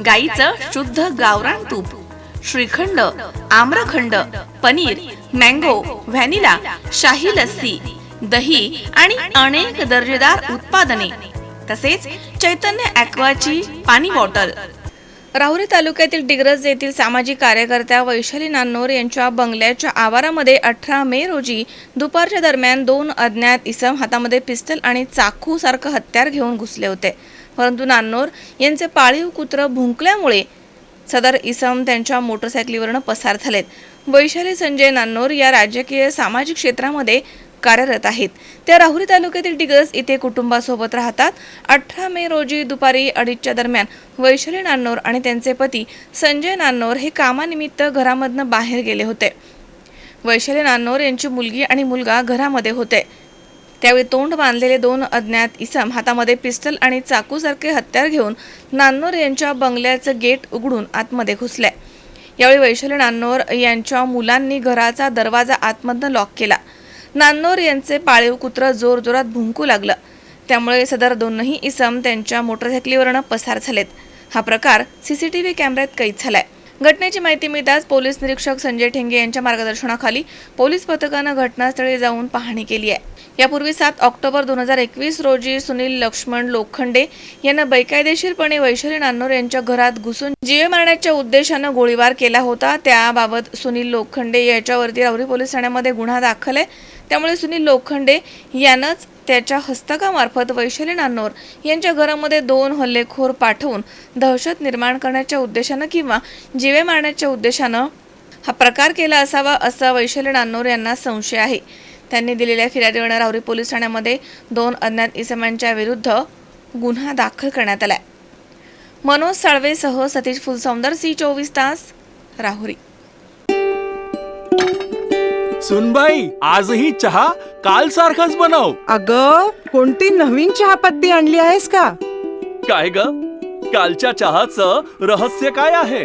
गाईचं शुद्ध गावरान तूप श्रीखंड आम्रखंड पनीर मँगो व्हॅनिला शाही लस्सी दही आणि अनेक दर्जेदार उत्पादने. तसेच चैतन्य ॲक्वाची पाणी बॉटल. राहुरी तालुक्यातील डिग्रज येथील सामाजिक कार्यकर्त्या वैशाली नान्नोर यांच्या बंगल्याच्या आवारामध्ये अठरा मे रोजी दुपारच्या दरम्यान दोन अज्ञात इसम हातामध्ये पिस्टल आणि चाकू सारखं हत्यार घेऊन घुसले होते. परंतु नान्नोर यांचे पाळीव कुत्र भुंकल्यामुळे सदर इसम त्यांच्या मोटरसायकलीवरनं पसार झालेत. वैशाली संजय नान्नोर या राजकीय सामाजिक क्षेत्रामध्ये कार्यरत आहेत. त्या राहुरी तालुक्यातील डिग्रस इथे कुटुंबासोबत राहतात. अठरा मे रोजी दुपारी अडीचच्या दरम्यान वैशाली नान्नोर आणि त्यांचे पती संजय नान्नोर हे कामानिमित्त घरामधनं बाहेर गेले होते. वैशाली नान्नोर यांची मुलगी आणि मुलगा घरामध्ये होते. त्यावेळी तोंड बांधलेले दोन अज्ञात इसम हातामध्ये पिस्टल आणि चाकूसारखे हत्यार घेऊन नान्नोर यांच्या बंगल्याचं गेट उघडून आतमध्ये घुसले यावेळी वैशाली नान्नोर यांच्या मुलांनी घराचा दरवाजा आतमधनं लॉक केला. नान्नोर यांचे पाळीव कुत्र जोरजोरात भुंकू लागलं. त्यामुळे सदर दोनही इसम त्यांच्या मोटरसायकलीवरनं पसार झालेत. हा प्रकार सीसीटीव्ही कॅमेऱ्यात कैद झालाय. घटनेची माहिती मिळताच पोलीस निरीक्षक संजय ठेंगे यांच्या मार्गदर्शनाखाली पोलीस पथकानं घटनास्थळी जाऊन पाहणी केली आहे. यापूर्वी सात ऑक्टोबर दोन हजार एकवीस रोजी सुनील लक्ष्मण लोखंडे यांना बेकायदेशीरपणे वैशाली नान्नोर यांच्या घरात घुसून जीवे मारण्याच्या उद्देशानं गोळीबार केला होता. त्याबाबत सुनील लोखंडे याच्यावरती रावरी पोलीस ठाण्यामध्ये गुन्हा दाखल आहे. त्यामुळे सुनील लोखंडे यानंच त्याच्या हस्तकामार्फत वैशाली नान्नोर यांच्या घरामध्ये दोन हल्लेखोर पाठवून दहशत निर्माण करण्याच्या उद्देशानं किंवा जीवे मारण्याच्या उद्देशानं हा प्रकार केला असावा असा वैशाली नान्नोर यांना संशय आहे. त्यांनी दिलेल्या फिर्यादीवर राहुरी पोलीस ठाण्यामध्ये दोन अज्ञात इसमांच्या विरुद्ध गुन्हा दाखल करण्यात आलाय. मनोज साळवेसह सतीश फुलसौंदर सी चोवीस तास राहुरी. सुनबाई आजही चहा काल सारखाच बनव. अग कोणती नवीन चहापत्ती आणली आहेस का? काय ग? कालच्या चहाचं रहस्य काय आहे?